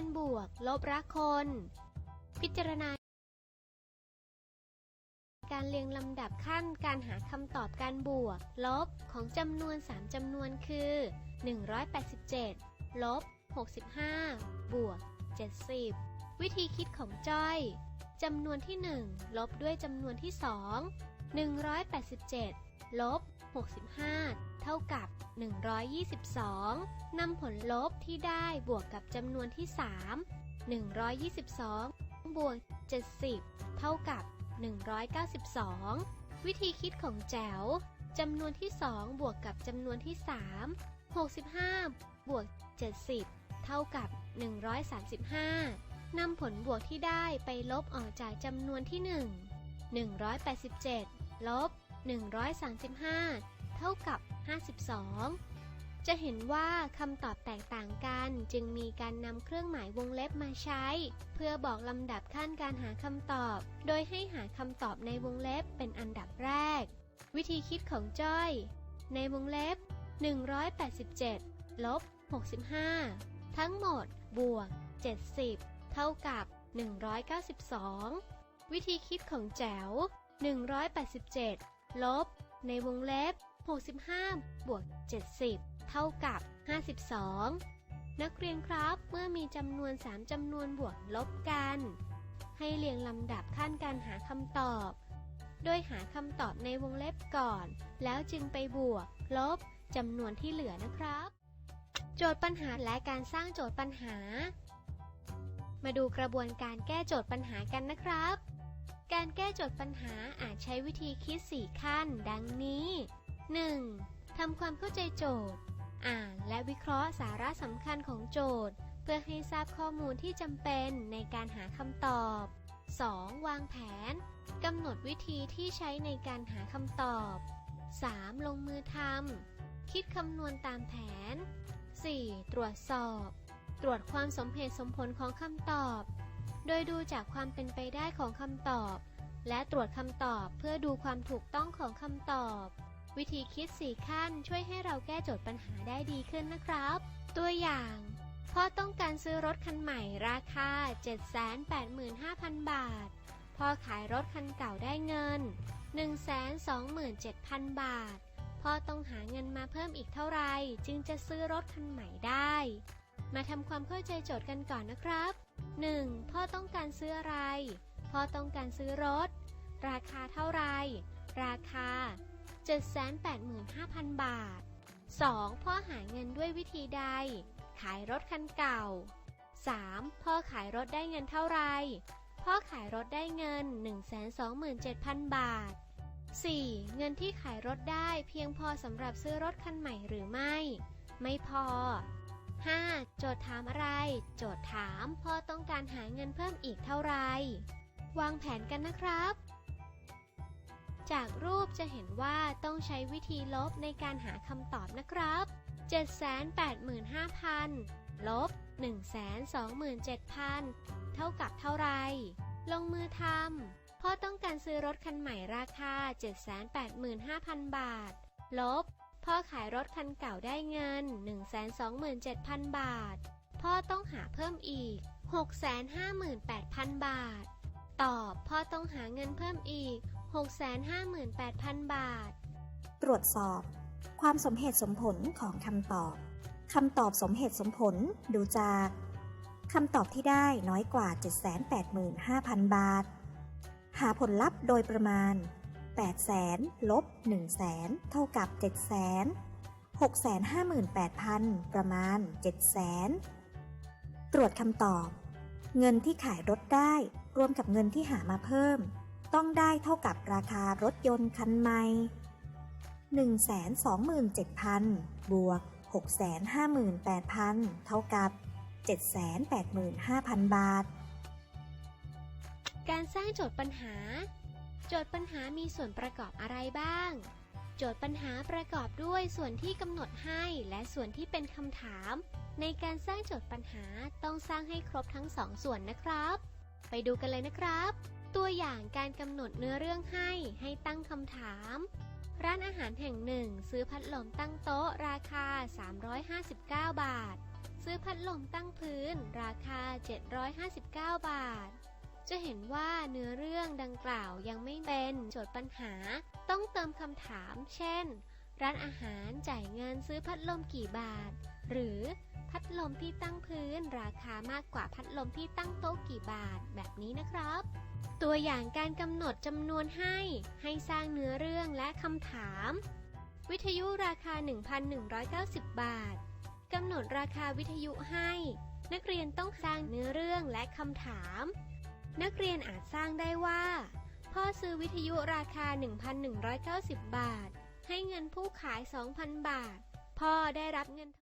การบวก ลบรักคน พิจารณา การเรียงลำดับขั้นการหาคำตอบการบวก ลบของจำนวน 3จำนวนคือ 187 ลบ 65 บวก 70 วิธีคิดของจ้อยจำนวนที่ 1 ลบด้วยจำนวนที่ 2 187 ลบ 65 เท่ากับ 122 นำผลลบที่ได้บวกกับจำนวนที่ 3 122 บวก 70 เท่ากับ 192 วิธีคิดของแจ๋วจำนวนที่ 2 บวกกับจำนวนที่ 3 65 บวก 70 เท่ากับ 135 นำผลบวกที่ได้ไปลบออกจากจำนวนที่ 1 187 ลบ 135 เท่ากับ 52 จะเห็นว่าคำตอบแตกต่างกันจึงมีการนำเครื่องหมายวงเล็บมาใช้ เพื่อบอกลำดับขั้นการหาคำตอบ โดยให้หาคำตอบในวงเล็บเป็นอันดับแรก วิธีคิดของจ้อย ในวงเล็บ 187 ลบ 65 ทั้งหมด บวก 70 เท่ากับ 192 วิธีคิดของแจ๋ว 187 ลบ ในวงเล็บ 65 บวก 70 เท่ากับ 52 นักเรียนครับเมื่อมีจำนวน 3จำนวนบวกลบกัน ให้เรียงลำดับขั้นการหาคำตอบ โดยหาคำตอบในวงเล็บก่อน แล้วจึงไปบวก ลบจำนวนที่เหลือนะครับ โจทย์ปัญหาและการสร้างโจทย์ปัญหา มาดูกระบวนการแก้โจทย์ปัญหากันนะครับ การแก้โจทย์ปัญหาอาจใช้วิธีคิด 4 ขั้น ดังนี้ 1. ทำความเข้าใจโจทย์ อ่านและวิเคราะห์สาระสำคัญของโจทย์ เพื่อให้ทราบข้อมูลที่จำเป็นในการหาคำตอบ 2. วางแผนกำหนดวิธีที่ใช้ในการหาคำตอบ 3. ลงมือทำคิดคำนวณตามแผน 4. ตรวจสอบ ตรวจความสมเหตุสมผลของคำตอบ โดยดูจากความเป็นไปได้ของคำตอบ และตรวจคำตอบเพื่อดูความถูกต้องของคำตอบ วิธีคิด 4 ขั้นช่วยให้เราแก้โจทย์ปัญหาได้ดีขึ้นนะครับ ตัวอย่างพ่อต้องการซื้อรถคันใหม่ราคา 785,000 บาท พ่อขายรถคันเก่าได้เงิน 127,000 บาท พ่อต้องหาเงินมาเพิ่มอีกเท่าไหร่จึงจะซื้อรถคันใหม่ได้ มาทำความเข้าใจโจทย์กันก่อนนะครับ 1. พ่อต้องการซื้ออะไร พ่อต้องการซื้อรถ ราคาเท่าไหร่ราคา 785,000 บาท 2. พ่อหาเงินด้วยวิธีใด ขายรถคันเก่า 3. พ่อขายรถได้เงินเท่าไหร่พ่อขายรถได้เงิน 127,000 บาท 4. เงินที่ขายรถได้เพียงพอสำหรับซื้อรถคันใหม่หรือไม่ ไม่พอ 5. โจทย์ถามอะไร โจทย์ถามพ่อต้องการหาเงินเพิ่มอีกเท่าไหร่ วางแผนกันนะครับ จากรูปจะเห็นว่าต้องใช้วิธีลบในการหาคำตอบนะครับ 785,000 ลบ 127,000 เท่ากับเท่าไหร่ ลงมือทำพ่อต้องการซื้อรถคันใหม่ราคา 785,000 บาท ลบ พ่อขายรถคันเก่าได้เงิน 127,000 บาท พ่อต้องหาเพิ่มอีก 658,000 บาท ตอบพ่อต้องหาเงินเพิ่มอีก 658,000 บาท ตรวจสอบ ความสมเหตุสมผลของคำตอบคำตอบสมเหตุสมผลดูจากคำตอบที่ได้น้อยกว่า 785,000 บาท หาผลลัพธ์โดยประมาณ 800,000ลบ100,000เท่ากับ700,000 658,000 ประมาณ700,000ตรวจคำตอบ เงินที่ขายรถได้ รวมกับเงินที่หามาเพิ่ม ต้องได้เท่ากับราคารถยนต์คันใหม่127,000 บวก 658,000 เท่ากับ 785,000 บาท การสร้างโจทย์ปัญหา โจทย์ปัญหามีส่วนประกอบอะไรบ้าง โจทย์ปัญหาประกอบด้วยส่วนที่กำหนดให้และส่วนที่เป็นคำถาม ในการสร้างโจทย์ปัญหาต้องสร้างให้ครบทั้งสองส่วนนะครับ ไปดูกันเลยนะครับ ตัวอย่างการกำหนดเนื้อเรื่องให้ให้ตั้งคำถาม ร้านอาหารแห่งหนึ่ง ซื้อพัดลมตั้งโต๊ะ ราคา 359 บาท ซื้อพัดลมตั้งพื้น ราคา 759 บาท จะเห็นว่าเนื้อเรื่องดังกล่าวยังไม่เป็นโจทย์ปัญหา ต้องเติมคำถาม เช่น ร้านอาหารจ่ายเงินซื้อพัดลมกี่บาท หรือพัดลมที่ตั้งพื้น ราคามากกว่าพัดลมที่ตั้งโต๊ะกี่บาท แบบนี้นะครับ ตัวอย่างการกำหนดจำนวนให้ ให้สร้างเนื้อเรื่องและคำถาม วิทยุราคา 1,190 บาทกำหนดราคาวิทยุให้ นักเรียนต้องสร้างเนื้อเรื่องและคำถาม นักเรียนอาจสร้างได้ว่า พ่อซื้อวิทยุราคา 1,190 บาท ให้เงินผู้ขาย 2,000 บาท พ่อได้รับเงิน